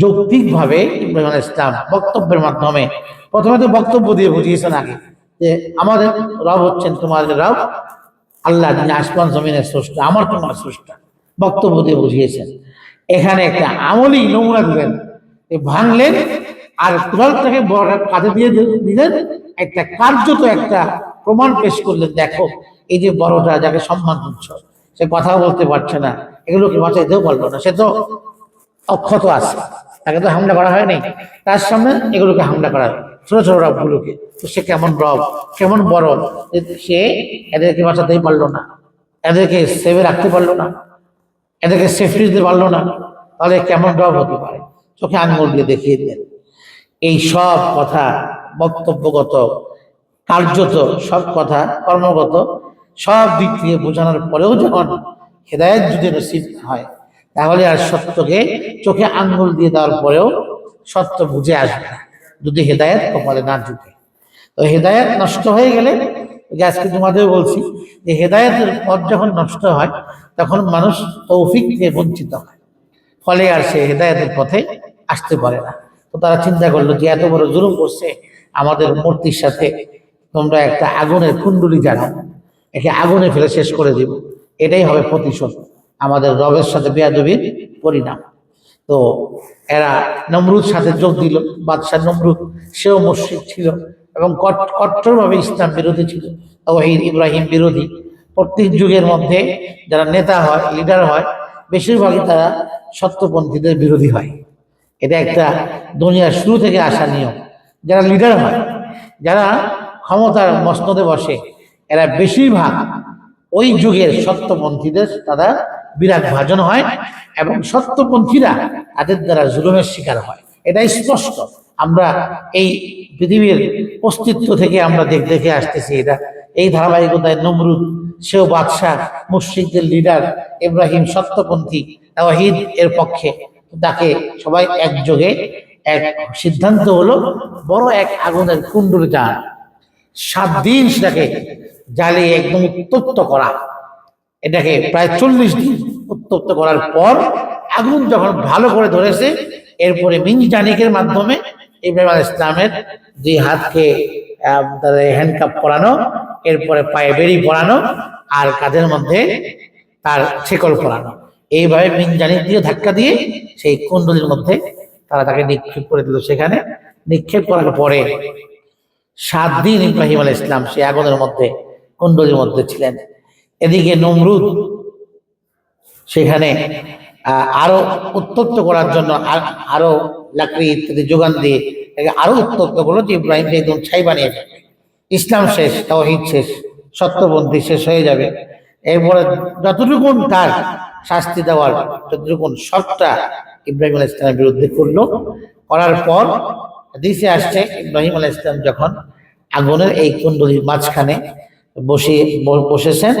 যৌক্তিকভাবে ইব্রাহিম ইসলাম বক্তব্যের মাধ্যমে প্রথমে তো বক্তব্য দিয়ে বুঝিয়েছেন আগে যে আমাদের রব হচ্ছেন তোমাদের রব, আল্লাহ আসমান জমিনের স্রষ্টা, আমার তোমার স্রষ্টা। বক্তব্য দিয়ে বুঝিয়েছেন। এখানে একটা আমলি নমুনা দিলেন ভাঙলেন, আর কুড়ালটাকে বড় কাঁধে দিয়ে দিলেন, একটা কার্যত একটা প্রমাণ পেশ করলেন, দেখো, এই যে বড়টা যাকে সম্মান দিচ্ছ, সে কথা বলতে পারছে না। এগুলোকে বাঁচাইতেও পারল না? সে তো অক্ষত আছে। তাকে তো হামলা করা হয়নি। তার সামনে এগুলোকে হামলা করা হয়। ছোট ছোট রবগুলোকে। তো সে কেমন রব, কেমন বড়? সে এদেরকে বাঁচাতেই পারল না। এদেরকে সেভে রাখতে পারল না। এদেরকে সেফটি দিতে পারল না। তাহলে কেমন রব হতে পারে? চোখে আঙুল দিয়ে দেখিয়ে দিলেন এই সব কথা বক্তব্যগত, কার্যত সব কথা কর্মগত, সব দিক থেকে বোঝানোর পরেও যখন হেদায়ত যদি নসিব হয় তাহলে আর সত্যকে চোখে আঙ্গুল দিয়ে দেওয়ার পরেও সত্য বুঝে আসবে না। যদি হেদায়ত কপালে না ঢুকে। তো হেদায়ত নষ্ট হয়ে গেলে আজকে তোমাদেরও বলছি, যে হেদায়তের পথ যখন নষ্ট হয়, তখন মানুষ তৌফিক থেকে বঞ্চিত হয়। ফলে আর সে হেদায়তের পথে আসতে পারে না। তো তারা চিন্তা করল যে এত বড় জুলুম করছে, আমাদের মূর্তির সাথে তোমরা একটা আগুনের কুণ্ডুলি জানাও। একে আগুনে ফেলে শেষ করে দিব। এটাই হবে প্রতিশোধ। আমাদের রবের সাথে বেয়াদবির পরিণাম তো এরা নমরুদ সাথে যোগ দিল, বাদশাহ নমরুদ, সেও মুশ্রিক ছিল এবং কট- কট্টরভাবে ইসলাম বিরোধী ছিল তহিদ ইব্রাহিম বিরোধী। প্রত্যেক যুগের মধ্যে যারা নেতা হয় লিডার হয়, বেশিরভাগই তারা সত্যপন্থীদের বিরোধী হয়। এটা একটা দুনিয়ার শুরু থেকে আসা নিয়ম। যারা লিডার হয়, যারা ক্ষমতার মসনদে বসে, এরা বেশিরভাগ ওই যুগের সত্যপন্থীদের তারা বিরাট ভাজন হয় এবং সত্যপন্থীরা তাদের দ্বারা জুলুমের শিকার হয়। এটাই স্পষ্ট। আমরা এই পৃথিবীর অস্তিত্ব থেকে আমরা দেখ, দেখে আসতেছি এটা। এই ধারাবাহিকতায় নমরুদ, সেও বাদশাহ, মুশ্রিকদের লিডার ইব্রাহিম সত্যপন্থী, তাওহীদ এর পক্ষে। তাকে সবাই একযোগে, এক সিদ্ধান্ত হলো, বড় এক আগুনের কুণ্ডুর যান সাত দিন সেটাকে জ্বালিয়ে একদম উত্তপ্ত করা। এটাকে প্রায় চল্লিশ দিন উত্তপ্ত করার পর আগুন যখন ভালো করে ধরেছে এরপরে মিনজানিকের মাধ্যমে ইব্রাহিম আল ইসলামের দুই হাতকে হ্যান্ডকাপ পরানো এরপরে পায়ে বেরি পরানো আর কাঁধের মধ্যে তার শেকল পরানো। এইভাবে মিনজানিক দিয়ে ধাক্কা দিয়ে সেই কুণ্ডলীর মধ্যে তারা তাকে নিক্ষেপ করে দিল সেখানে। নিক্ষেপ করার পরে সাত দিন ইব্রাহিম আল ইসলাম সে আগুনের মধ্যে কুণ্ডলীর মধ্যে ছিলেন। এদিকে নমরুদ, সেখানে আরও উত্তপ্ত করার জন্য আর- লাকড়ি ইত্যাদি যোগান দিয়ে আরও উত্তপ্ত করল যে ইব্রাহিমকে একদম ছাই বানিয়ে ফেলবে। ইসলাম শেষ, তাওহীদ শেষ, সত্যপন্থী শেষ হয়ে যাবে। এরপরে যতটুকুন তার শাস্তি দেওয়ার, যতটুকুন সবটা ইব্রাহিম আলাহ ইসলামের বিরুদ্ধে করল, করার পর দিশে আসছে ইব্রাহিম আলাহ ইসলাম যখন আগুনের এই কুণ্ডলীর মাঝখানে বসে বসেছেন,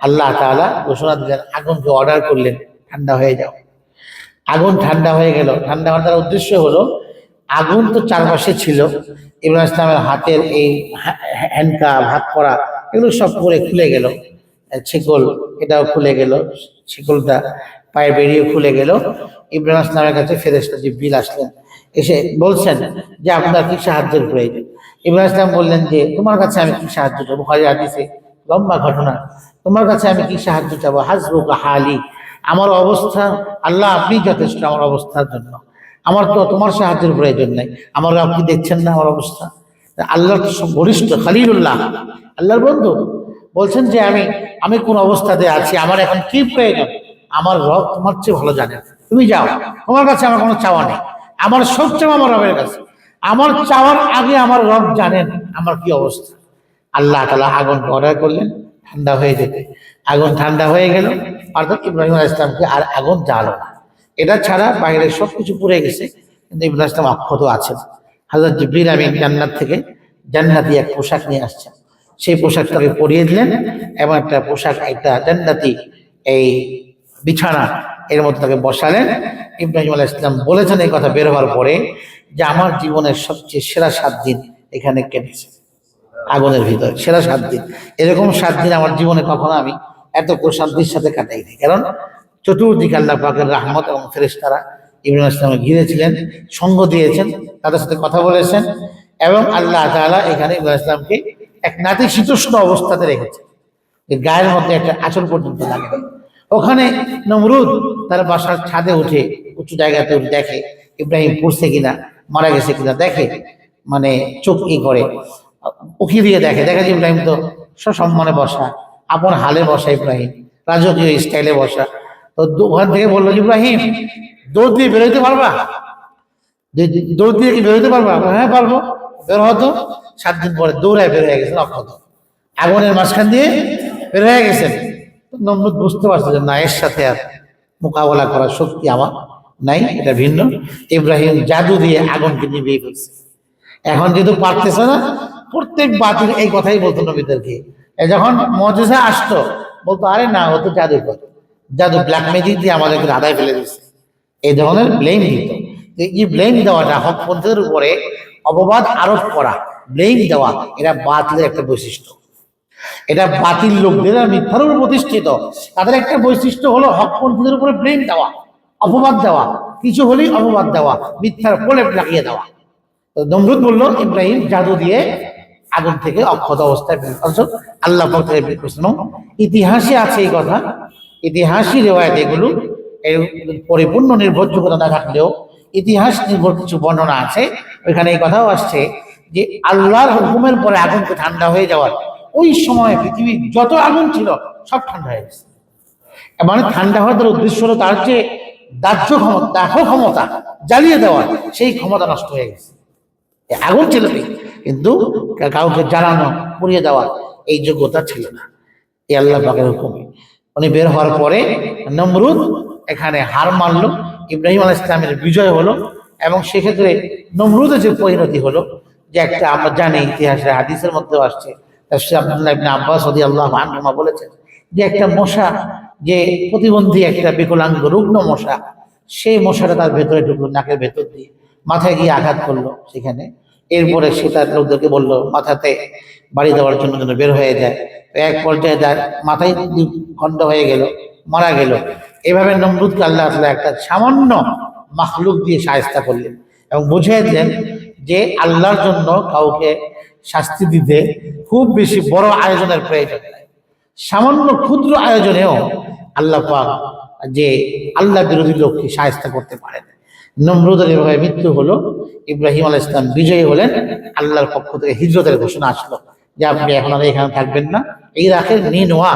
আল্লাহ তাআলা ঘোষণা দিলেন, আগুনকে অর্ডার করলেন, ঠান্ডা হয়ে যাও। আগুন ঠান্ডা হয়ে গেল। ঠান্ডা হওয়ার তার উদ্দেশ্য হলো, আগুন তো চারপাশে ছিল ইব্রাহিম ইসলামের হাতের এই হ্যান্ডকাপ, হাত করা এগুলো সব পরে খুলে গেল। ছিকল, এটাও খুলে গেল, ছিকলটা পায়ে বেরিয়ে খুলে গেল। ইব্রাহিম ইসলামের কাছে ফেরেস্তা বিল আসলেন। এসে বলছেন যে, আপনার কি সাহায্যের প্রয়োজন? ইব্রাহিম ইসলাম বললেন যে, তোমার কাছে আমি কি সাহায্য চাবো? হরে হাদিসে, লম্বা ঘটনা। তোমার কাছে আমি কি সাহায্য চাবো? হাসবুকা হালি। আমার অবস্থা, আল্লাহ আপনি যথেষ্ট আমার অবস্থার জন্য। আমার তো তোমার সাহায্যের প্রয়োজন নেই। আমার আপনি দেখছেন না আমার অবস্থা? আল্লাহর বরিষ্ঠ খালিলুল্লাহ। আল্লাহর বন্ধু। বলছেন যে, আমি আমি কোন অবস্থাতে আছি? আমার এখন কি প্রয়োজন? আমার রব তোমার চেয়ে ভালো জানে। তুমি যাও। তোমার কাছে আমার কোনো চাওয়া নেই। আমার সব চাওয়া আমার রবের কাছে। আমার চাওয়ার আগে আমার রব জানেন আমার কি অবস্থা। আল্লাহ তালা আগুন অর্ডার করলেন, ঠান্ডা হয়ে যেতে। আগুন ঠান্ডা হয়ে গেল, অর্থাৎ ইব্রাহিম আলাইহিস ইসলামকে আর আগুন জ্বালো না। এটা ছাড়া বাইরে সব কিছু পুড়ে গেছে, কিন্তু ইব্রাহিম ইসলাম অক্ষত আছেন। হাজরত জিবরিল আমিন জান্নাত থেকে জান্নাতি এক পোশাক নিয়ে আসছেন। সেই পোশাকটাকে পরিয়ে দিলেন এবং একটা পোশাক, একটা জান্নাতি এই বিছানা এর মধ্যে তাকে বসালেন। ইব্রাহিম আলাইহিস ইসলাম বলেছেন এই কথা বের হওয়ার পরে যে আমার জীবনের সবচেয়ে সেরা সাত দিন এখানে কেটেছে। আগুনের ভিতরে, সেরা সাত দিন। এরকম সাত দিন আমার জীবনে কখনো আমি এত প্রশান্তির সাথে কাটাইনি। কারণ চতুর্দিকে আল্লাহ পাকের রাহমত এবং ফেরেশতারা ইব্রাহিম ইসলামকে ঘিরেছিলেন, সঙ্গ দিয়েছেন, তাদের সাথে কথা বলেছেন এবং আল্লাহ তাআলা এখানে ইব্রাহিম ইসলামকে এক নাতিশীতোষ্ণ অবস্থাতে রেখেছে গায়ের মধ্যে একটা আচল পর্যন্ত লাগে। ওখানে নমরুদ তার বাসার ছাদে উঠে উঁচু জায়গাতে উঠে দেখে ইব্রাহিম পড়ছে কিনা, মারা গেছে কিনা দেখে মানে চোখ ই করে। উকি দিয়ে দেখে দেখে যে ইব্রাহিম তো সসম্মানে বসা, আপন হালে বসা ইব্রাহিম, রাজকীয় স্টাইলে বসা। তো ওখান থেকে বলল ইব্রাহিম, দৌড় দিয়ে বেরোতে পারবা? দৌড় দিয়ে কি বেরোতে পারবা? হ্যাঁ পারব। বের হতো সাত দিন পরে দৌড়ায় বের হয়ে গেছেন অক্ষত। আগুনের মাঝখান দিয়ে বের হয়ে গেছেন। নমরুদ বুঝতে পারছে যে না, এর সাথে আর মোকাবেলা করার শক্তি আমার নাই, এটা ভিন্ন। ইব্রাহিম জাদু দিয়ে আগুনকে নিভিয়ে ফেলছে। এখন যেহেতু পারতেছে না। প্রত্যেক বাতিল এই কথাই বলতো নবীদেরকে। যখন মজেসা আসতো, বলতো, আরে না, ও তো জাদু করে। জাদু ব্ল্যাক ম্যাজিক দিয়ে আমাদেরকে আদায় ফেলে দিচ্ছে এই ধরনের ব্লেম দিত। এই ব্লেম দেওয়াটা হকপন্থীদের উপরে অপবাদ আরোপ করা ব্লেম দেওয়া, এটা বাতিলের একটা বৈশিষ্ট্য। এটা বাতিল লোকদের মিথ্যার উপর প্রতিষ্ঠিত। তাদের একটা বৈশিষ্ট্য হলো হকপন্থীদের উপরে ব্লেম দেওয়া, অপবাদ দেওয়া, কিছু হলেই অপবাদ দেওয়া, মিথ্যার প্রলেপ লাগিয়ে দেওয়া। নমরুদ বলল, ইব্রাহিম জাদু দিয়ে আগুন থেকে অক্ষত অবস্থায় আল্লাহ করেছেন। ইতিহাসে আছে এই কথা। ইতিহাসই রেওয়ায়ত এগুলো। এর পরিপূর্ণ নির্ভরযোগ্যতা না থাকলেও ইতিহাস নির্ভর কিছু বর্ণনা আছে। ওইখানে এই কথাও আসছে যে আল্লাহর হুকুমের পরে আগুনকে ঠান্ডা হয়ে যাওয়ার ওই সময় পৃথিবীর যত আগুন ছিল, সব ঠান্ডা হয়ে গেছে। মানে ঠান্ডা হওয়ার তার উদ্দেশ্য হলো তার যে দাহ্য ক্ষমতা, দাহ ক্ষমতা জ্বালিয়ে দেওয়ার, সেই ক্ষমতা নষ্ট হয়ে গেছে। আগুন ছিল কিন্তু কাউকে জ্বালানো, পুড়িয়ে দেওয়া এই যোগ্যতা ছিল না। এই আল্লাহ পাকের হুকুমে। উনি বের হওয়ার পরে নমরুদ এখানে হার মানলো, ইব্রাহিম আলাহ ইসলামের বিজয় হলো এবং সেক্ষেত্রে নমরুদের যে পরিণতি হলো, যে একটা আমরা জানি ইতিহাসের হাদিসের মধ্যে আসছে আব্দুল্লাহ ইবনে আব্বাস রাদিয়াল্লাহু আনহুমা বলেছেন যে একটা মশা, যে প্রতিবন্ধী একটা বিকলাঙ্গ, রুগ্ন মশা, সেই মশাটা তার ভেতরে ঢুকলো, নাকের ভেতর দিয়ে মাথায় গিয়ে আঘাত করল সেখানে। এরপরে সে তার লোকদেরকে বলল, মাথাতে বাড়ি দেওয়ার জন্য যেন বের হয়ে যায়। এক পর্যায়ে তার মাথায় খণ্ড হয়ে গেল, মারা গেল। এভাবে নমরুদকে আল্লাহ তাআলা একটা সামান্য মাখলুক দিয়ে সায়স্তা করলেন এবং বুঝিয়ে দিলেন যে আল্লাহর জন্য কাউকে শাস্তি দিতে খুব বেশি বড় আয়োজনের প্রয়োজন সামান্য ক্ষুদ্র আয়োজনেও আল্লাহ পাক যে আল্লাহ বিরোধী লোককে সাহায্য করতে পারেন। নমরুদের এভাবে মৃত্যু হলো, ইব্রাহিম আল ইসলাম বিজয়ী হলেন, আল্লাহর পক্ষ থেকে হিজরতের ঘোষণা আসলো যে আপনি এখন আর এখানে থাকবেন না। ইরাকের নিনোয়া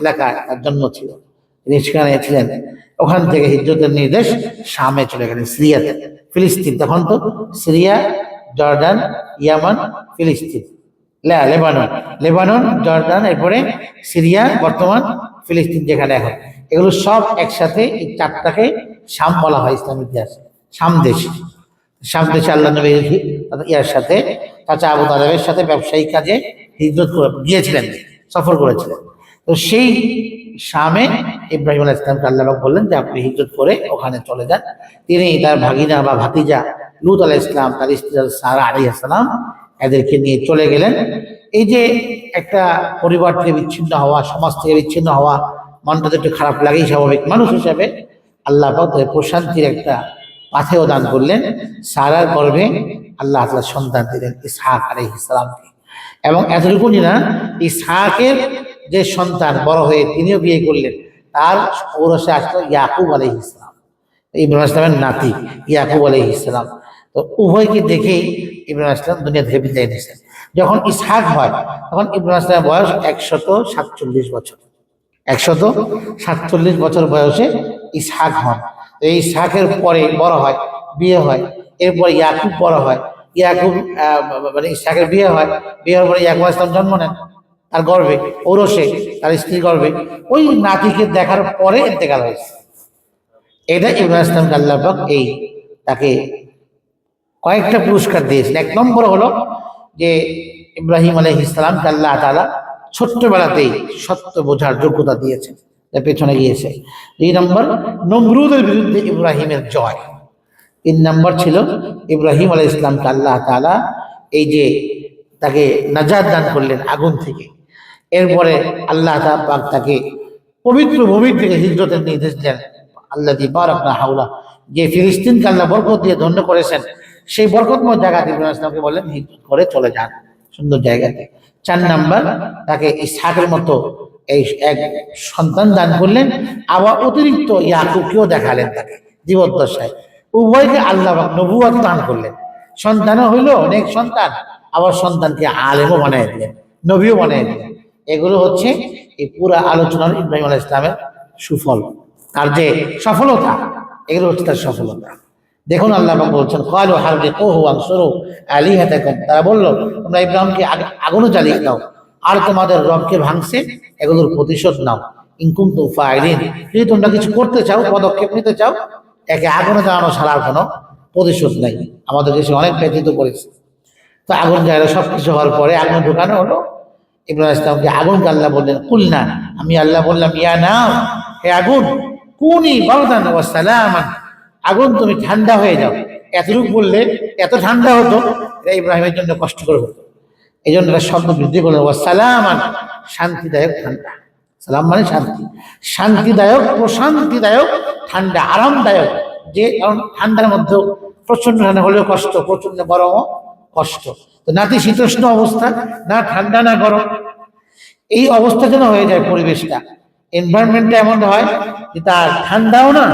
এলাকায় তার জন্ম ছিল। তিনি সেখানে ছিলেন। ওখান থেকে হিজরতের নির্দেশ শামে চলে গেলেন সিরিয়াতে। ফিলিস্তিন তখন তো সিরিয়া জর্ডান ইয়ামান, ফিলিস্তিন। লেবানন। লেবানন জর্ডান এরপরে সিরিয়া, বর্তমান ফিলিস্তিন যেখানে এখন। এগুলো সব একসাথে এই চারটাকে শাম বলা হয় ইসলাম ইতিহাসে। শাম দেশ। শাম দেশে আল্লাহ নবী ইয়ার সাথে চাচা আবু তালেবের সাথে ব্যবসায়িক কাজে হিজরত গিয়েছিলেন, সফর করেছিলেন। তো সেই শামে ইব্রাহিম আলাহ ইসলামকে আল্লাহ বললেন যে আপনি হিজরত করে ওখানে চলে যান। তিনি তার ভাগিনা বা ভাতিজা লুত আলাহ ইসলাম তার স্ত্রী সারা আলী আসসালাম এদেরকে নিয়ে চলে গেলেন। এই যে একটা পরিবার থেকে বিচ্ছিন্ন হওয়া, সমাজ থেকে বিচ্ছিন্ন হওয়া, মনটা তো একটু খারাপ লাগেই স্বাভাবিক। মানুষ হিসাবে আল্লাহ তাদের প্রশান্তির একটা পাথেও দান করলেন। সারার গর্ভে আল্লাহ তাআলা সন্তান দিলেন ইসহাক আলাইহিস সালামকে। এবং এতটুকুনি না, ইসহাকের যে সন্তান বড় হয়ে তিনিও বিয়ে করলেন, তার ঔরসে আসলো ইয়াকুব আলাইহিস ইসলাম ইব্রাহিম ইসলামের নাতি ইয়াকুব আলাইহিস ইসলাম তো উভয়কে দেখেই ইব্রাহিম ইসলাম দুনিয়া থেকে বিদায় নিয়েছেন। যখন ইসহাক হয়, তখন ইব্রাহিম ইসলামের বয়স একশত সাতচল্লিশ বছর। একশত সাতচল্লিশ বছর বয়সে ইসহাক হন। তো এই ইসহাকের পরে বড় হয়, বিয়ে হয়, এরপর ইয়াকুব বড় হয়। ইয়াকুব মানে ইসহাকের বিয়ে হয়, বিয়ে হওয়ার পরে ইয়াকুব ইসলাম জন্ম নেন। তার গর্বে ঔরসে তার স্ত্রীর গর্বে ওই নাতিকে দেখার পরে ইন্তেকাল হয়েছে। এটা ইব্রাহিম ইসলামকে আল্লাহবাক এই তাকে কয়েকটা পুরস্কার দিয়েছেন। এক নম্বর হলো যে ইব্রাহিম আলহ ইসলামকে আল্লাহ তালা ছোট্টবেলাতেই সত্য বোঝার যোগ্যতা দিয়েছেন পেছনে গিয়েছে। দুই নম্বর, নমরুদের বিরুদ্ধে ইব্রাহিমের জয়। তিন নম্বর ছিল ইব্রাহিম আলাহ ইসলামকে আল্লাহ তালা এই যে তাকে নাজাদ দান করলেন আগুন থেকে। এরপরে আল্লাহ পাক তাকে পবিত্র ভূমির থেকে হিজরতের নির্দেশ দেন। আল্লাহ দি বারাকনা হাওলা, যে ফিলিস্তিনকে আল্লাহ বরকত দিয়ে ধন্য করেছেন, সেই বরকতময় জায়গাতে ইব্রাহিম ইসলামকে বললেন, হিজরত করে চলে যান সুন্দর জায়গাতে। চার নাম্বার, তাকে ইসহাকের মতো এই এক সন্তান দান করলেন, আবার অতিরিক্ত ইয়াকুবকেও দেখালেন তাকে জীবদ্দশায়। উভয়কে আল্লাহ পাক নবুয়ত দান করলেন। সন্তানও হইল অনেক সন্তান, আবার সন্তানকে আলেমও বানিয়ে দিলেন, নবীও বানিয়ে দিলেন। এগুলো হচ্ছে এই পুরা আলোচনার ইব্রাহিম আলাহ ইসলামের সুফল। তার যে সফলতা, এগুলো হচ্ছে তার সফলতা। দেখুন আল্লাহ বলছেন, কালু হারবে কোহু আনসরু আলী হাতাকুম তারা বলল, তোমরা ইব্রাহিমকে আগ- আগুনও জ্বালিয়ে দাও, আর তোমাদের রবকে ভাঙছে, এগুলোর প্রতিশোধ নাও। ইনকুম তো ফাইলিন যদি তোমরা কিছু করতে চাও, পদক্ষেপ নিতে চাও, একে আগুনে জ্বালানো ছাড়া আর কোনো প্রতিশোধ নাই। আমাদের দেশে অনেক ব্যতীত করেছে। তো আগুন জ্বালা সব কিছু হওয়ার পরে আগুন ঢুকানো হলো ইব্রাহিম ইসলামকে আগুন আল্লাহ বললেন কুল না আমি আল্লাহ বললাম, ইয়া না হে আগুন, কুনি বারদান ও আগুন তুমি ঠান্ডা হয়ে যাও। এতটুকু বললে এত ঠান্ডা হতো, এটা ইব্রাহিমের জন্য কষ্টকর হতো। এই জন্য এটা শব্দ বৃদ্ধি করলেন ও সালামান, শান্তিদায়ক ঠান্ডা। সালাম মানে শান্তি। শান্তিদায়ক, প্রশান্তিদায়ক, ঠান্ডা, আরামদায়ক। যে কারণ ঠান্ডার মধ্যেও প্রচণ্ড ঠান্ডা হলেও কষ্ট প্রচণ্ড গরমও কষ্ট। তো নাতি অবস্থা? না ঠান্ডা, না গরম? এই অবস্থা যেন হয়ে যায় পরিবেশটা। এনভায়রনমেন্টটা এমন হয় যে তার ঠান্ডাও না,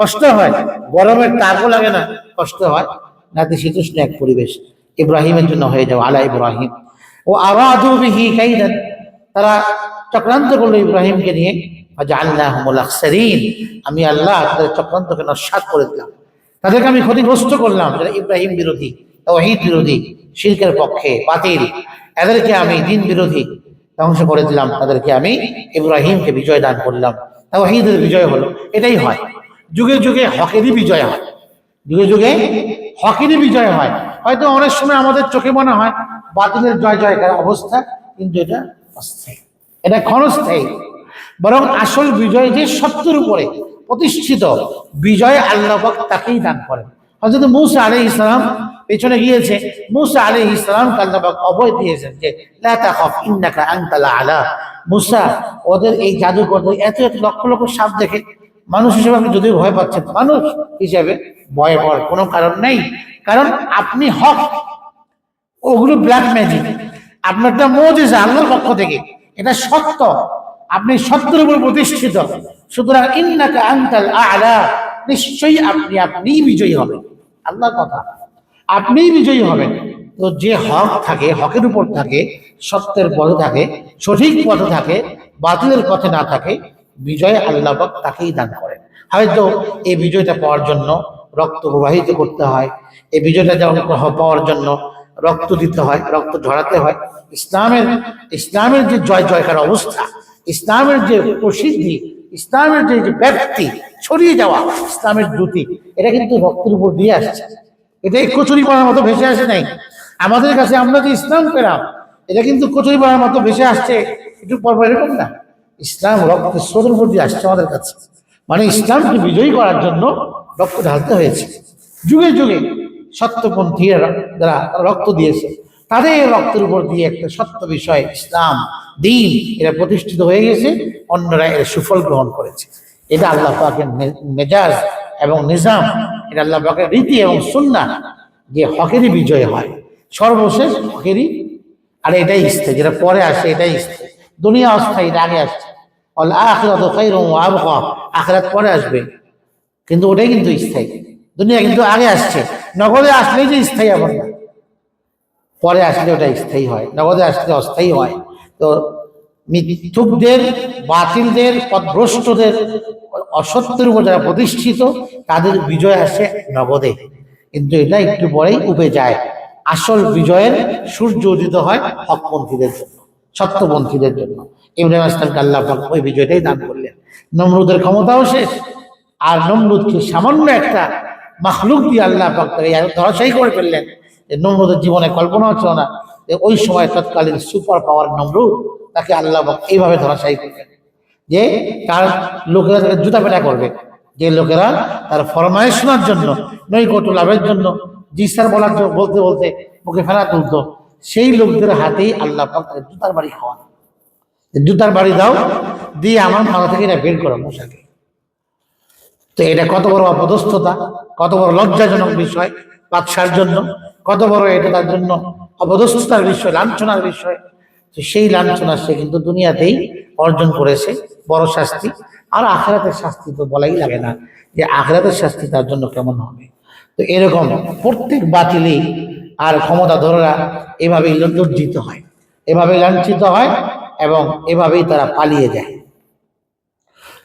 কষ্ট হয়। গরমের তাপও লাগে না, কষ্ট হয়। নাতি শীতোষ্ণ এক পরিবেশ। ইব্রাহিমের জন্য হয়ে যাও, আলা ইব্রাহিম। ও আরাদু বিহি কাইদান। তারা চক্রান্ত করল ইব্রাহিমকে নিয়ে। আমি আল্লাহ তাদের চক্রান্তকে নস্বাত করে দিলাম। তাদেরকে আমি ক্ষতিগ্রস্ত করলাম ইব্রাহিম বিরোধী। তৌহিদ বিরোধী শিল্পের পক্ষে বাতিল, এদেরকে আমি দিন বিরোধী ধ্বংস করে দিলাম, তাদেরকে আমি ইব্রাহিমকে বিজয় দান করলাম। তৌহিদের বিজয় হলো, এটাই হয়। যুগে যুগে হকেরই বিজয় হয়। যুগে যুগে হকেরই বিজয় হয়। হয়তো অনেক সময় আমাদের চোখে মনে হয়, বাতিলের জয় জয়কার অবস্থা, কিন্তু এটা অস্থায়ী। এটা ক্ষণস্থায়ী। বরং আসল বিজয় যে সত্যের উপরে প্রতিষ্ঠিত, বিজয় আল্লাহ তাকেই দান করেন। হযরত মুসা আলাইহিস ইসলাম পেছনে গিয়েছে। মুসা আলাইহিস ইসলাম আল্লাহ পাক অভয় দিয়েছেন যে আলা। মুসা, ওদের এই জাদুকরদের এত এত লক্ষ লক্ষ সাপ দেখে, মানুষ হিসেবে আপনি যদিও ভয় পাচ্ছেন, মানুষ হিসেবে ভয় পাওয়ার কোনো কারণ নেই। কারণ আপনি হক, ওগুলো ব্ল্যাক ম্যাজিক আপনারটা মজেজা, আল্লাহর পক্ষ থেকে। এটা সত্য। আপনি সত্যের উপর প্রতিষ্ঠিত। সুতরাং ইন্নাকা আনতাল আলা, নিশ্চয়ই আপনি, আপনিই বিজয়ী হবেন। আল্লাহর কথা। আপনিই বিজয়ী হবেন। তো যে হক থাকে, হকের উপর থাকে, সত্যের পথে থাকে, সঠিক পথে থাকে, বাতিলের পথে না থাকে, বিজয় আল্লাহ তাকেই দান করেন। হয়তো এই বিজয়টা পাওয়ার জন্য রক্ত প্রবাহিত করতে হয়, এই বিজয়টা যেমন পাওয়ার জন্য রক্ত দিতে হয়, রক্ত ঝরাতে হয়, ইসলামের ইসলামের যে জয় জয়কার অবস্থা, ইসলামের যে প্রসিদ্ধি, ইসলামের যে ব্যাপ্তি ছড়িয়ে যাওয়া, ইসলামের দ্যুতি, এটা কিন্তু রক্তের উপর দিয়ে আসছে। এটা এই কচুরি পড়ার মতো ভেসে আসে নাই। আমাদের কাছে আমরা যে ইসলাম পেলাম, এটা কিন্তু কচুরি পড়ার মতো ভেসে আসছে, একটু পর পর এরকম না। ইসলাম রক্তের স্রোতের উপর দিয়ে আসছে আমাদের কাছে। মানে ইসলামকে বিজয়ী করার জন্য রক্ত ঢালতে হয়েছে। যুগে যুগে সত্যপন্থীরা যারা রক্ত দিয়েছে, তাদের রক্তের উপর দিয়ে একটা সত্য বিষয়, ইসলাম, দিন এটা প্রতিষ্ঠিত হয়ে গেছে, অন্যরা এর সুফল গ্রহণ করেছে। এটা আল্লাহ পাকের মেজাজ এবং নিজাম, এটা আল্লাহ পাকের রীতি এবং সুন্না যে হকেরই বিজয় হয়। সর্বশেষ হকেরই, আর এটাই স্থায়ী যেটা পরে আসে এটাই স্থায়ী দুনিয়া অস্থায়ী, এটা আগে আসছে। অল আখরাত খাইরুম ওয়া আবকা, আখরাত পরে আসবে। কিন্তু ওটাই কিন্তু স্থায়ী দুনিয়া কিন্তু আগে আসছে। নগদে আসলেই যে স্থায়ী এমন না। পরে আসলে ওটা স্থায়ী হয়। নগদে আসলে অস্থায়ী হয়। তো মিথ্যুকদের, বাতিলদের, পদভ্রষ্টদের অসত্যের উপর যারা প্রতিষ্ঠিত, তাদের বিজয় আসে নগদে। কিন্তু এটা একটু পরেই উবে যায়। আসল বিজয়ের সূর্য উদিত হয় হকপন্থীদের জন্য, সত্যপন্থীদের জন্য। ইব্রাহিম আসলামকে আল্লাহ ওই বিজয়টাই দান করলেন। নমরুদের ক্ষমতাও শেষ, আর নমরুদকে সামান্য একটা মাখলুক দিয়ে আল্লাহ পাক ধরাশায়ী করে ফেললেন। নমরুদের জীবনে কল্পনাও ছিল না ওই সময় তৎকালীন সুপার পাওয়ার নমরুদ তাকে আল্লাহ পাক এইভাবে ধরাশায়ী করলেন। যে তার লোকেরা তাকে জুতা পেটা করবে। যে লোকেরা তার ফরমায়েশ শোনার জন্য, নৈকট্য লাভের জন্য জি স্যার বলার জন্য বলতে বলতে মুখে ফেলা তুলতো, সেই লোকদের হাতেই আল্লাহ তাকে জুতার বাড়ি খাওয়ান। জুতার বাড়ি দাও, দিয়ে আমার মাথা থেকে এটা বের করো মশাকে। তো এটা কত বড় অপদস্থতা, কত বড় লজ্জাজনক বিষয়, বাদশার জন্য, কত বড় এটা তার জন্য অপদস্থতার বিষয়, লাঞ্ছনার বিষয়। সেই লাঞ্ছনা সে কিন্তু দুনিয়াতেই অর্জন করেছে, বড় শাস্তি। আর আখেরাতের শাস্তি তো বলাই লাগে না যে আখেরাতের শাস্তি তার জন্য কেমন হবে। তো এরকম প্রত্যেক বাতিলই আর ক্ষমতা ধররা এভাবেই লজ্জিত হয়, এভাবে লাঞ্ছিত হয় এবং এভাবেই তারা পালিয়ে যায়।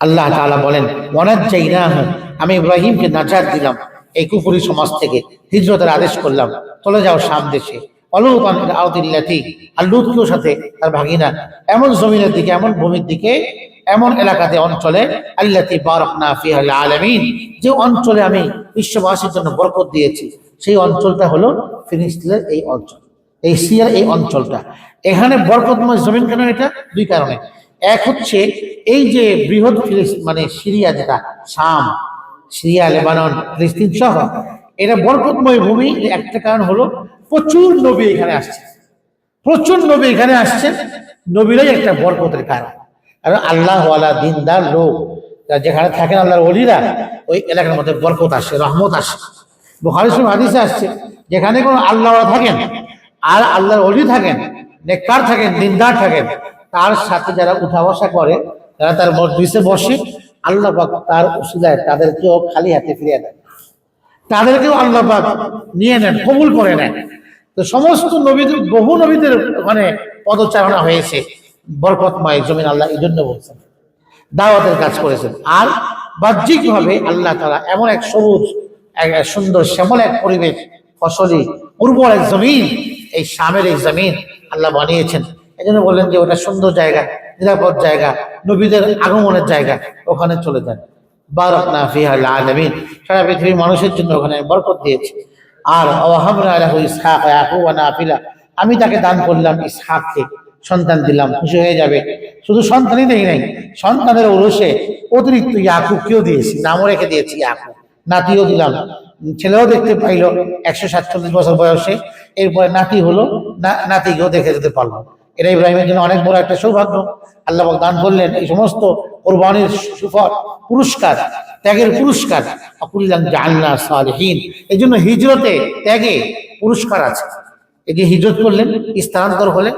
আল্লাহ তাআলা বলেন ওয়ানাজ্জাই না আমি ইব্রাহিমকে নাজাত দিলাম, এই কুফুরি সমাজ থেকে হিজরতের আদেশ করলাম, চলে যাও শাম দেশে। অলৌপান আউদিল্লাতি আর লুৎকেও সাথে তার ভাগিনা। এমন জমিনের দিকে, এমন ভূমির দিকে, এমন এলাকাতে, অঞ্চলে আল্লাতি বারাকনা ফিহাল আলামিন, যে অঞ্চলে আমি বিশ্ববাসীর জন্য বরকত দিয়েছি, সেই অঞ্চলটা হলো ফিলিস্তিনের এই অঞ্চল। এই সিরিয়ার এই অঞ্চলটা। এখানে বরকতময় জমিন কেন এটা? দুই কারণে। এক হচ্ছে, এই যে বৃহৎ মানে সিরিয়া যেটা, শাম, সিরিয়া, লেবানন, ফিলিস্তিন সহ, এটা বরকতময় ভূমি। একটা কারণ হলো প্রচুর নবী এখানে আসছে। প্রচুর নবী এখানে আসছেন নবীরাই একটা বরকতের কারণ। আর আল্লাহওয়ালা দিনদার লোক। যেখানে থাকেন আল্লাহর অলিরা ওই এলাকার মধ্যে বরকত আসে, রহমত আসে। বুখারি হাদিসে আসছে, যেখানে কোনো আল্লাহ থাকেন, আর আল্লাহর অলি থাকেন, নেককার থাকেন, দিনদার থাকেন, তার সাথে যারা উঠা বসা করে, তারা তার মজলিসে বসে আল্লাহ তার উসিলায় তাদেরকেও খালি হাতে ফিরিয়ে দেন। তাদেরকেও আল্লাহ পাক নিয়ে নেন, কবুল করে নেন। তো সমস্ত নবীদের, বহু নবীদের ওখানে পদচারণা হয়েছে, বরকতময় জমিন আল্লাহ এই জন্য বলছেন, দাওয়াতের কাজ করেছেন। আর বাহ্যিকভাবে আল্লাহ তারা এমন এক সবুজ, এক সুন্দর, শ্যামল এক পরিবেশ, ফসলি, উর্বর এক জমিন, এই শামের এই জমিন আল্লাহ বানিয়েছেন। এই জন্য বললেন যে ওটা সুন্দর জায়গা, নিরাপদ জায়গা, নবীদের আগমনের জায়গা, ওখানে চলে যান। বারকনা ফিহাল আলামিন। সারা পৃথিবীর মানুষের জন্য ওখানে বরকত দিয়েছে। আর আলাহু ইসহাক ইয়াকুব নাফিলা। আমি তাকে দান করলাম ইসহাককে। সন্তান দিলাম, খুশি হয়ে যাবে। শুধু সন্তানই দেই নাই, সন্তানের ওরসে অতিরিক্ত ইয়াকু ইয়াকুবকেও দিয়েছি, নামও রেখে দিয়েছি ইয়াকুব। নাতিও দিলাম। ছেলেও দেখতে পাইলো একশো সাতচল্লিশ বছর বয়সে। এরপরে নাতি হলো নাতিকেও দেখে যেতে পারল। এটা ইব্রাহিমের জন্য অনেক বড় একটা সৌভাগ্য। আল্লাহ দান করলেন, এই সমস্ত কোরবানির সুফল, পুরস্কার, ত্যাগের পুরস্কার। জান্না সালহীন। এই জন্য হিজরতে ত্যাগে পুরস্কার আছে। এই যে হিজরত করলেন, স্থানান্তর হলেন,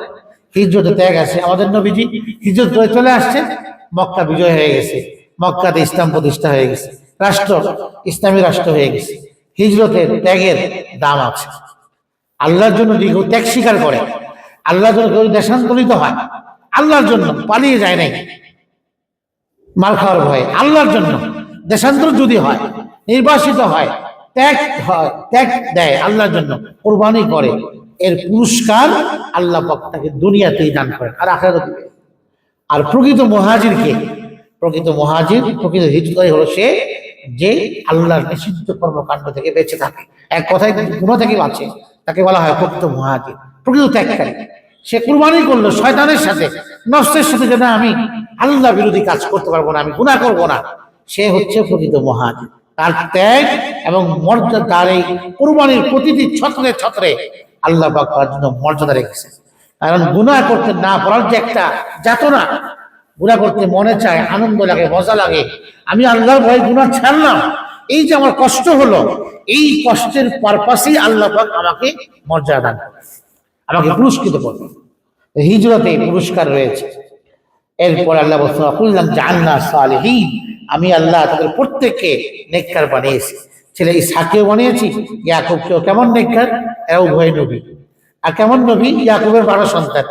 হিজরতে ত্যাগ আছে। আমাদের নবীজি হিজরত করে চলে আসছে মক্কা বিজয় হয়ে গেছে। মক্কাতে ইসলাম প্রতিষ্ঠা হয়ে গেছে। রাষ্ট্র, ইসলামী রাষ্ট্র হয়ে গেছে। হিজরতের ত্যাগের দাম আছে। আল্লাহর জন্য যদি কেউ ত্যাগ স্বীকার করে, আল্লাহর জন্য কেউ দেশান্তরিত হয়, আল্লাহর জন্য পালিয়ে যায় নাই। মার খাওয়ার ভয়ে, আল্লাহর জন্য। দেশান্তর যদি হয়, নির্বাসিত হয়, ত্যাগ হয়, ত্যাগ দেয় আল্লাহর জন্য, কোরবানি করে, এর পুরস্কার আল্লাহ পাক তাকে দুনিয়াতেই দান করে আর আখেরাতে আর প্রকৃত মহাজিরকে, প্রকৃত মহাজির, প্রকৃত হিজরত হলো সে যে আল্লাহর নিষিদ্ধ কর্মকাণ্ড থেকে বেঁচে থাকে। এক কথায় গুণ থেকে বাঁচে, তাকে বলা হয় প্রকৃত মহাজির, প্রকৃত ত্যাগকারী। সে কুরবানি করল, শয়তানের সাথে নষ্টের সাথে যেন আমি আল্লাহ বিরোধী কাজ করতে পারব না, আমি গুণা করব না। সে হচ্ছে প্রকৃত মহাজির তার ত্যাগ এবং মর্যাদা তার এই কুরবানির প্রতিটি ছত্রে ছত্রে আল্লাহ পাক জন্য মর্যাদা রেখেছে কারণ গুনাহ করতে না পারার যে একটা যাতনা, গুনাহ করতে মনে চায়, আনন্দ লাগে, মজা লাগে, আমি আল্লাহর ভয়ে গুনাহ ছাড়লাম। এই যে আমার কষ্ট হলো, এই কষ্টের পারপাসেই আল্লাহ পাক আমাকে মর্যাদা দান। আমাকে পুরস্কৃত করবে হিজরতে পুরস্কার রয়েছে। এরপর আল্লাহ বললাম জান্না সালেহীন। আমি আল্লাহ তাদের প্রত্যেককে নেককার বানিয়েছি। ছেলে ইসাকেও বানিয়েছি, ইয়াকুবকেও। কেমন নেককার? এরা উভয় নবী। আর কেমন নবী? ইয়াকুবের বারো সন্তান।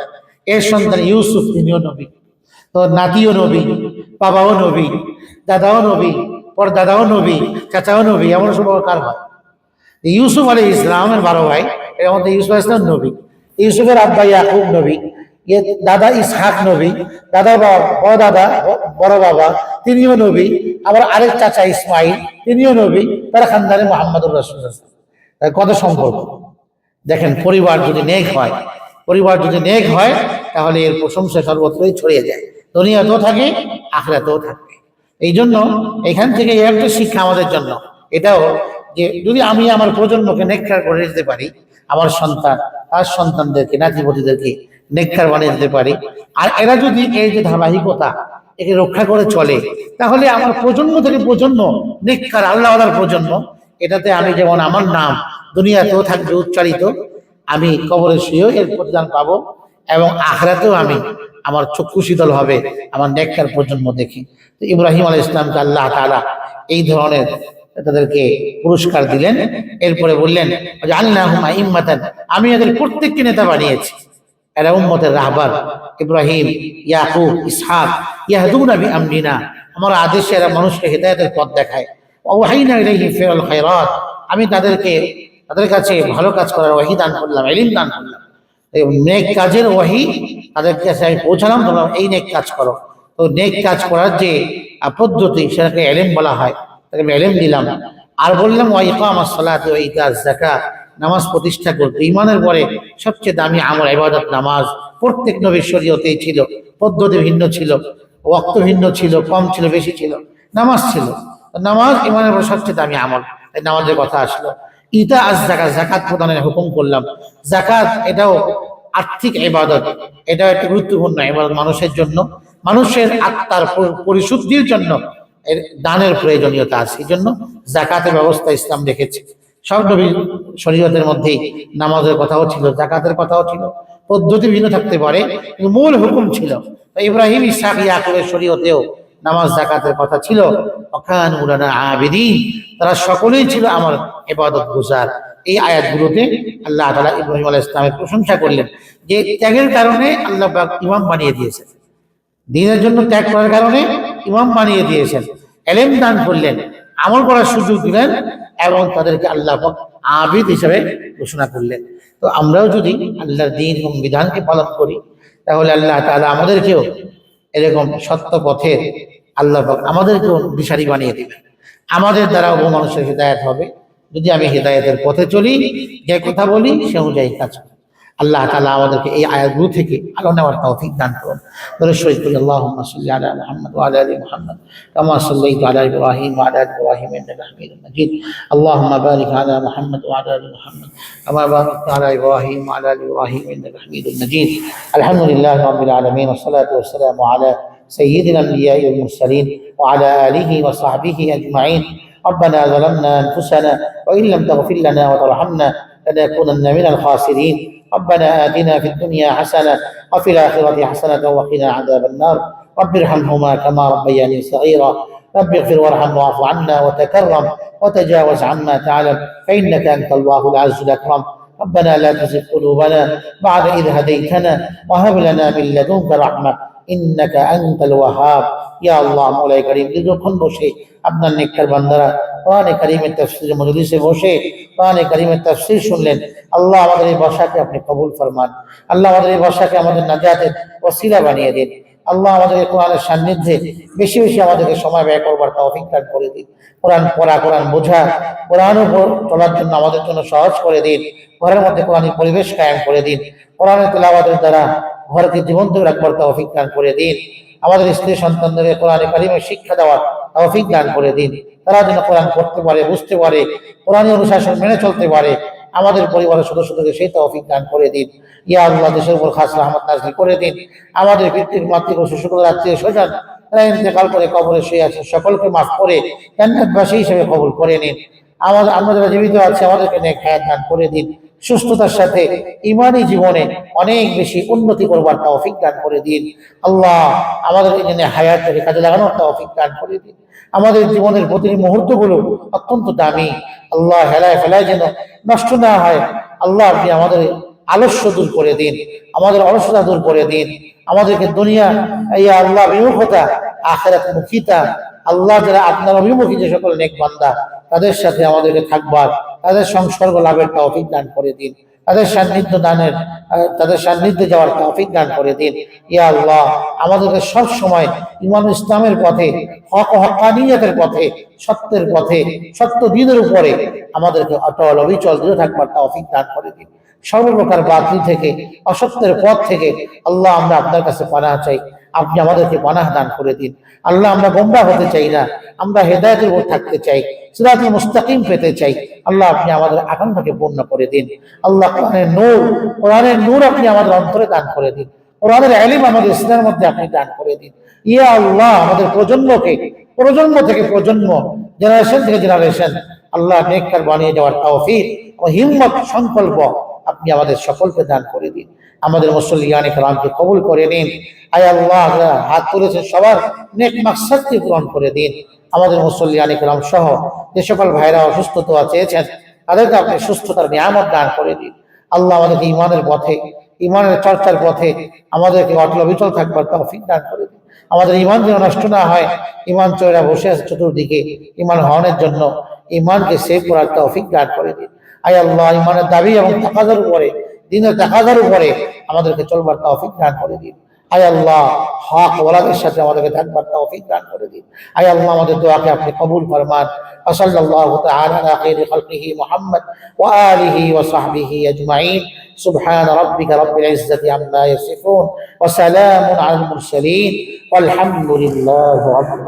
এর সন্তান ইউসুফ, তিনিও নবী। তো নাতিও নবী, বাবাও নবী, দাদাও নবী পর দাদাও নবী, চাচাও নবী, এমন সব কার হয়? ইউসুফ আলী ইসলামের বারো ভাই, এর মধ্যে ইউসুফ ইসলাম নবী। ইউসুফের আব্বা ইয়াকুব নবী। দাদা ইসহাক নবী, দাদা বড় দাদা, বড় বাবা, তিনিও নবী, আবার আরেক চাচা ইসমাইল, তিনিও নবী, তারা খানদানে মোহাম্মদুর রসুল কত সম্পর্ক? দেখেন, পরিবার যদি নেক হয়, পরিবার যদি নেক হয়, তাহলে এর প্রশংসা সর্বত্রই ছড়িয়ে যায়। দুনিয়াতেও থাকে, আখরাতেও থাকে। এই জন্য এখান থেকে একটা শিক্ষা আমাদের জন্য। এটাও যে যদি আমি আমার প্রজন্মকে নেককার করে দিতে পারি, আমার সন্তান, তার সন্তানদেরকে, নাতিপতিদেরকে নেককার বানিয়ে দিতে পারি। আর এরা যদি এই যে ধারাবাহিকতা, একে রক্ষা করে চলে, তাহলে আমার প্রজন্ম থেকে প্রজন্ম নেককার আল্লাহ প্রজন্ম, এটাতে আমি যেমন আমার নাম দুনিয়াতেও থাকবে উচ্চারিত, আমি কবরে শুয়েও এর প্রতিদান পাবো এবং আখরাতেও আমি আমার চক্ষু শীতল হবে, আমার নেককার প্রজন্ম দেখি। তো ইব্রাহিম আল ইসলামকে আল্লাহ তাআলা এই ধরনের তাদেরকে পুরস্কার দিলেন। এরপরে বললেন আল্লাহ আমি এদের প্রত্যেককে নেতা বানিয়েছি। এরা উম্মতের রাহবার। ইব্রাহিম, ইয়াকুব, ইসহাক, ইয়াহদুনা বি আমরিনা আমার আদেশে এরা মানুষকে হেদায়েতের পথ দেখায়। ওয়াহিনা আমি তাদেরকে, তাদের কাছে ভালো কাজ করার ওয়াহি দান করলাম, ইলম দান করলাম। নেক কাজের ওয়াহি তাদের কাছে আমি পৌঁছালাম বললাম এই নেক কাজ করো। তো নেক কাজ করার যে পদ্ধতি সেটাকে এলেম বলা হয়। তাকে আমি এলেম দিলাম। আর বললাম ওয়াইকাম ওয়া ইতা যাকাত। নামাজ প্রতিষ্ঠা করতে। ইমানের পরে সবচেয়ে দামি আমল ইবাদত নামাজ। প্রত্যেক নবীর শরীয়তেই ছিল, পদ্ধতি ভিন্ন ছিল, ওয়াক্ত ভিন্ন ছিল, কম ছিল, বেশি ছিল, নামাজ ছিল। নামাজ ইমানের পরে সবচেয়ে দামি আমল। এই নামাজের কথা আসলো। ইতা আজ জাকাত জাকাত প্রদানের হুকুম করলাম। জাকাত এটাও আর্থিক ইবাদত, এটাও একটা গুরুত্বপূর্ণ ইবাদত মানুষের জন্য। মানুষের আত্মার পরি- পরিশুদ্ধির জন্য এর দানের প্রয়োজনীয়তা আছে। এই জন্য জাকাতের ব্যবস্থা ইসলাম রেখেছে। সব নবী শরীয়তের মধ্যেই নামাজের কথাও ছিল জাকাতের কথাও ছিল, পদ্ধতি ভিন্ন থাকতে পারে মূল হুকুম ছিল। ইব্রাহিম ইসাক ইয়াকুবের শরীয়তেও নামাজ জাকাতের কথা ছিল। অখান তারা সকলেই ছিল আমার ইবাদত গুজার। এই আয়াতগুলোতে আল্লাহ তাআলা ইব্রাহিম আলাইহিস ইসলামের প্রশংসা করলেন যে, ত্যাগের কারণে আল্লাহ ইমাম বানিয়ে দিয়েছেন। দিনের জন্য ত্যাগ করার কারণে ইমাম বানিয়ে দিয়েছেন। এলেম দান করলেন, আমল করার সুযোগ দিলেন এবং তাদেরকে আল্লাহ আবিদ হিসেবে ঘোষণা করলেন। তো আমরাও যদি আল্লাহর দিন এবং বিধানকে পালন করি, তাহলে আল্লাহ তাহলে আমাদেরকেও এরকম সত্য পথের আল্লাহ আমাদেরকেও দিশারি বানিয়ে দিবেন। আমাদের দ্বারাও বহু মানুষের হৃদায়ত হবে। যদি আমি হৃদায়তের পথে চলি, যে কথা বলি, সে অনুযায়ী কাজ করি। আল্লাহ তাআলা আমাদেরকে এই আয়াতগুলো থেকে আলো নেওয়ার তৌফিক দান করুন দরুদ শরীফ করি আল্লাহুম্মা সাল্লি আলা মুহাম্মদ ওয়া আলা আলি মুহাম্মদ কামা সাল্লাইতা আলা ইব্রাহিম ওয়া আলা আলি ইব্রাহিম ইন্নাকা হামিদুম মাজিদ আল্লাহুম্মা বারিক আলা মুহাম্মদ ওয়া আলা আলি মুহাম্মদ কামা বারাকতা আলা ইব্রাহিম ওয়া আলা আলি ইব্রাহিম ইন্নাকা হামিদুম মাজিদ আলহামদুলিল্লাহি রাব্বিল আলামিন والصلاه والسلام على سيد الانبياء والمرسلين وعلى اله وصحبه اجمعين ربنا ظلمنا انفسنا وان لم تغفر لنا وترحمنا لنكونن من الخاسرين ربنا آتنا في الدنيا حسنة وفي الآخرة حسنة وقنا عذاب النار. رب ارحمهما كما ربياني صغيرا. رب اغفر وارحم واعف عنا وتكرم وتجاوز عما تعلم. فإنك أنت الله العز الأكرم. ربنا لا تزغ قلوبنا بعد إذ هديتنا وهب لنا من لدنك رحمة. ইন্নাকা আনতাল ওয়াহাব। ইয়া আল্লাহ মৌলাই করিম, দীর্ঘক্ষণ বসে আপনার নেককার বান্দারা কোরআনে করিমের তাফসির মজলিসে বসে কোরআনে করিমের তাফসির শুনলেন। আল্লাহ আমাদের এই ভাষাকে আপনি কবুল ফরমান। আল্লাহ আমাদের এই ভাষাকে আমাদের নাজাতের ওসিলা বানিয়ে দিন। আল্লাহ আমাদের কোরআনের সান্নিধ্যে বেশি বেশি আমাদেরকে সময় ব্যয় করবার তৌফিক দান করে দিন। কোরআন পড়া, কোরআন বোঝা, কোরআন উপর চলার জন্য আমাদের জন্য সহজ করে দিন। ঘরের মধ্যে কোরআন পরিবেশ কায়েম করে দিন। কোরআনের তেলাবাদের দ্বারা ঘরকে জীবন্ত রাখবার তৌফিক দান করে দিন। আমাদের স্ত্রী সন্তানদের কোরআনে কারিমের শিক্ষা দেওয়ার তৌফিক দান করে দিন। তারা যেন কোরআন পড়তে পারে, বুঝতে পারে কোরআনী অনুশাসন মেনে চলতে পারে। আমাদের পরিবারের সদস্যদেরকে সেই তৌফিক দান করে দিন। ইয়া আল্লাহ, দেশের উপর খাস রহমত নাজল করে দিন। আমাদের পিতৃ মাতৃক ও শিশুদের আত্মীয় স্বজন, তারা ইন্তেকাল করে কবরে শুয়ে আছে, সকলকে মাফ করে জান্নাতবাসী হিসেবে কবুল করে নিন। আমাদের, আমরা যারা জীবিত আছে, আমাদেরকে নেক হায়াত দান করে দিন। সুস্থতার সাথে ইমানি জীবনে অনেক বেশি উন্নতি করবার তৌফিক দান করে দিন। আল্লাহ আমাদের এই জন্য হায়াতটাকে কাজে লাগানোর তৌফিক দান করে দিন। আমাদের জীবনের প্রতিটি মুহূর্তগুলো অত্যন্ত দামি। আল্লাহ হেলায় ফেলায় যেন নষ্ট না হয়, আল্লাহ আপনি আমাদের আলস্য দূর করে দিন, আমাদের অলসতা দূর করে দিন। আমাদেরকে দুনিয়া, এই আল্লাহ বিমুখতা, আখেরাত মুখিতা, আল্লাহ যারা আপনার অভিমুখী যে সকল নেক বান্দা, তাদের সাথে আমাদেরকে থাকবার তাদের সংসর্গ লাভের তৌফিক দান করে দিন। তাদের সান্নিধ্য দানের তাদের সান্নিধ্যে যাওয়ার তৌফিক দান করে দিন। ইয়া আল্লাহ, আমাদেরকে সব সময় ইমাম ইসলামের পথে, হক হকানিয়তের পথে, সত্যের পথে, সত্য দিনের উপরে আমাদেরকে অটল, অবিচল দূরে থাকবার তৌফিক দান করে দিন। সর্বপ্রকার বাতিল থেকে, অসত্যের পথ থেকে আল্লাহ আমরা আপনার কাছে পানাহ চাই। আপনি আমাদেরকে পানাহ দান করে দিন। আল্লাহ, আমরা গোমরা হতে চাই না। আমরা হেদায়তের উপর থাকতে চাই। সিরাতুল মুস্তাকিম পেতে চাই। আল্লাহ, আপনি আমাদের আকাঙ্ক্ষাকে পূর্ণ করে দিন। আল্লাহ, কোরআনের নূর কোরআনের নূর আপনি আমাদের অন্তরে দান করে দিন। কোরআনের এলিম আমাদের ইসলামের মধ্যে আপনি দান করে দিন। ইয়া আল্লাহ, আমাদের প্রজন্মকে, প্রজন্ম থেকে প্রজন্ম জেনারেশন থেকে জেনারেশন আল্লাহ নেককার বানিয়ে যাওয়ার তৌফিক ও হিম্মত, সংকল্প আপনি আমাদের সকলকে দান করে দিন। আমাদের মুসল্লিয়ান কালামকে কবুল করে নিন। আয় আল্লাহ হাত তুলেছেন সবার নেক মাকসাদকে পূরণ করে দিন। আমাদের মুসল্লিয়ান কালাম সহ যে সকল ভাইরা অসুস্থতা চেয়েছেন, তাদেরকে আপনি সুস্থতার নিয়ামত দান করে দিন। আল্লাহ আমাদেরকে ইমানের পথে ইমানের চর্চার পথে আমাদেরকে অটল বিচল থাকবার তৌফিক দান করে দিন। আমাদের ইমান যেন নষ্ট না হয় ইমান চোরা বসে আছে চতুর্দিকে ইমান হওয়ানোর জন্য ইমানকে সেভ করার তৌফিক দান করে দিন। আয় আল্লাহ ইমানের দাবি এবং তাকাদার উপরে দিনের তাকাদার উপরে আমাদেরকে চলবার তৌফিক দান করে দিন আয় আল্লাহ হক ওলাদের সাথে আমাদেরকে থাকবার তৌফিক দান করে দিন আয় আল্লাহ আমাদের দোয়াকে আপনি কবুল ফরমান وصلى الله تعالى على خير خلقه محمد وآله وصحبه أجمعين سبحان ربك رب العزة عما يصفون وسلام على المرسلين والحمد لله رب